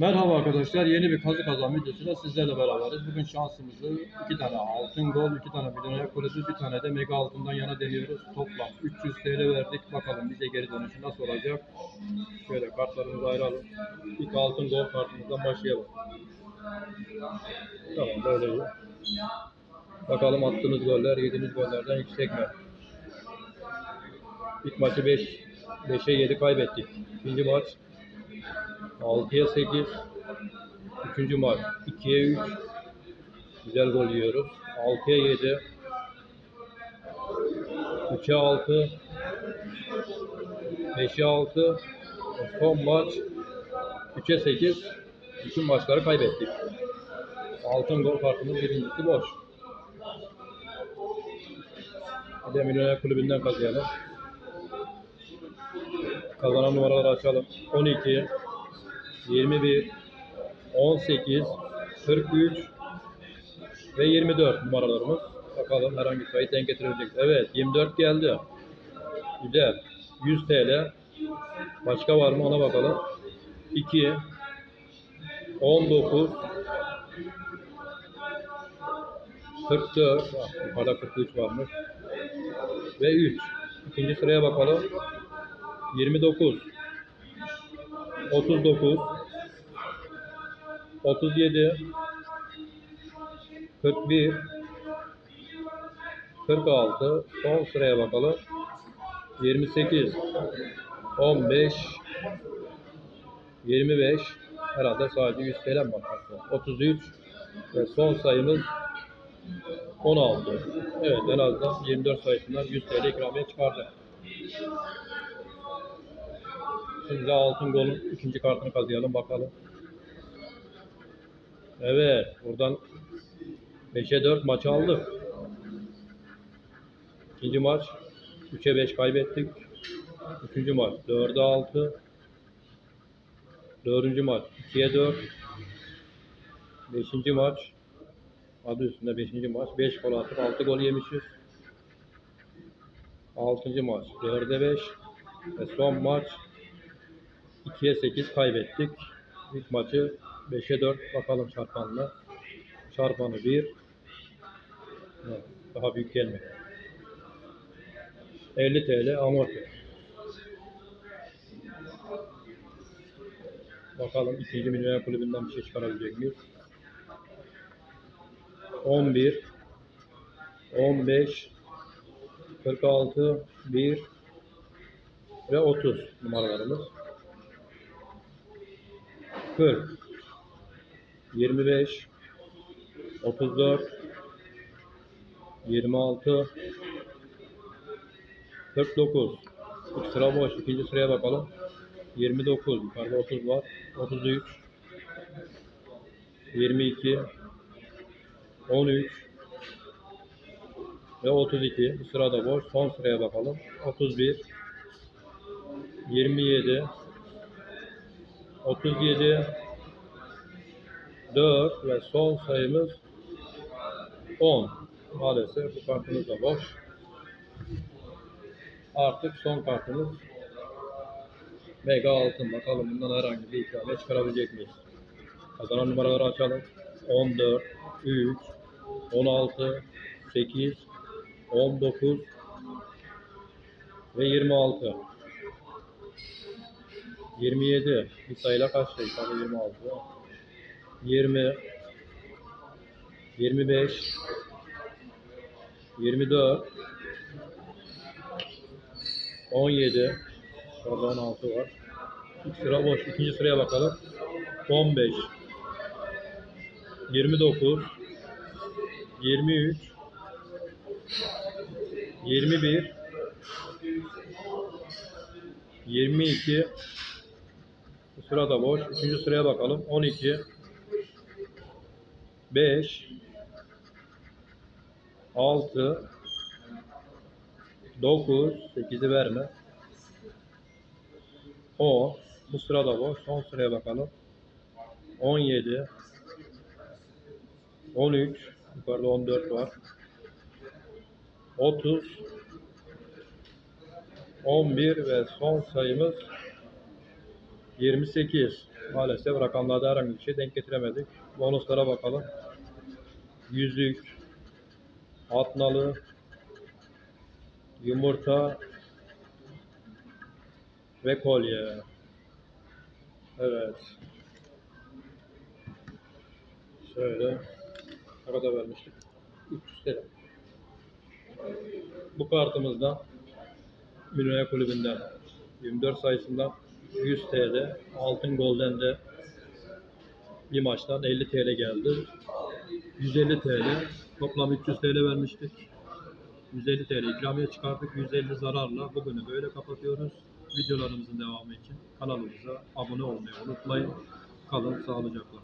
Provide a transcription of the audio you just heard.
Merhaba arkadaşlar, yeni bir kazı kazan videosuyla sizlerle beraberiz. Bugün şansımızı iki tane altın gol, iki tane milyoner kulesi, bir tane de mega altından yana deniyoruz. Toplam 300 TL verdik. Bakalım bize geri dönüşü nasıl olacak? Şöyle kartlarımızı ayıralım. İlk altın gol kartımızdan başlayalım. Tamam, böyle iyi. Bakalım attığımız goller, yediğimiz gollerden yüksek mi? İlk maçı 5, 5'e 7 kaybettik. İkinci maç 6'ya 8. Üçüncü maç 2'ye 3. Güzel gol yiyoruz. 6'ya 7. 3'e 6. 5'e 6. Son maç 3'e 8. Bütün maçları kaybettik. Altın gol kartımız birincisi boş. Bir de Milyoner Kulübü'nden kazıyalım. Kazanan numaraları açalım. 12, 21, 18, 43 ve 24 numaralarımız. Bakalım herhangi bir sayı denk getirebilecek. Evet 24 geldi. Güzel. 100 TL. Başka var mı ona bakalım. 2 19 44 ah, yukarıda 43 varmış. Ve 3. İkinci sıraya bakalım. 29 39 37 41 46 son sıraya bakalım. 28 15 25 herhalde sadece 100 TL var? 33 ve son sayımız 16 evet en azından 24 sayısından 100 TL ikramiye çıkardı. Şimdi altın golün ikinci kartını kazıyalım bakalım. Evet, buradan 5'e 4 maç aldık. İkinci maç 3'e 5 kaybettik. Üçüncü maç 4'e 6. Dördüncü maç 2'ye 4. Beşinci maç adı üstünde 5. maç 5 gol atıp 6 gol yemişiz. Altıncı maç 4'e 5 ve son maç 2'ye 8 kaybettik. İlk maçı 5'e 4 bakalım çarpanla. Çarpanı 1. Evet, daha büyük gelmiyor. 50 TL amorti. Bakalım ikinci milyoner kulübünden bir şey çıkarabilecek miyiz? 11 15 46 1 ve 30 numaralarımız. 40 25 34 26 49 İlk sıra boş. İkinci sıraya bakalım. 29. Yukarıda 30 var. 33 22 13 ve 32. Bu sırada boş. Son sıraya bakalım. 31 27 37 4 ve son sayımız 10. Maalesef bu kartımız da boş. Artık son kartımız Mega altın. Bakalım bundan herhangi bir ikramiye çıkarabilecek miyiz? Kazanan numaraları açalım. 14, 3, 16, 8, 19 ve 26. 27 bir sayıyla kaç sayı? Tabii 26. 20 25 24 17 Orada 16 var. İlk sıra boş. İkinci sıraya bakalım. 15 29 23 21 22 bu sırada boş. Üçüncü sıraya bakalım. 12 5 6 9 8'i verme. O bu sırada boş. Son sıraya bakalım. 17 13 yukarıda 14 var. 30 11 ve son sayımız 28 Maalesef rakamlarda herhangi bir şey denk getiremedik. Bonuslara bakalım. Yüzük, atnalı, yumurta ve kolye. Evet. Şöyle. Ne kadar vermiştik? 300 TL. Bu kartımızda Münir'e kulübünden 24 sayısında 100 TL, Altın Golden'de bir maçtan 50 TL geldi. 150 TL, toplam 300 TL vermiştik. 150 TL ikramiye çıkardık, 150 zararla bugünü böyle kapatıyoruz. Videolarımızın devamı için kanalımıza abone olmayı unutmayın. Kalın sağlıcakla.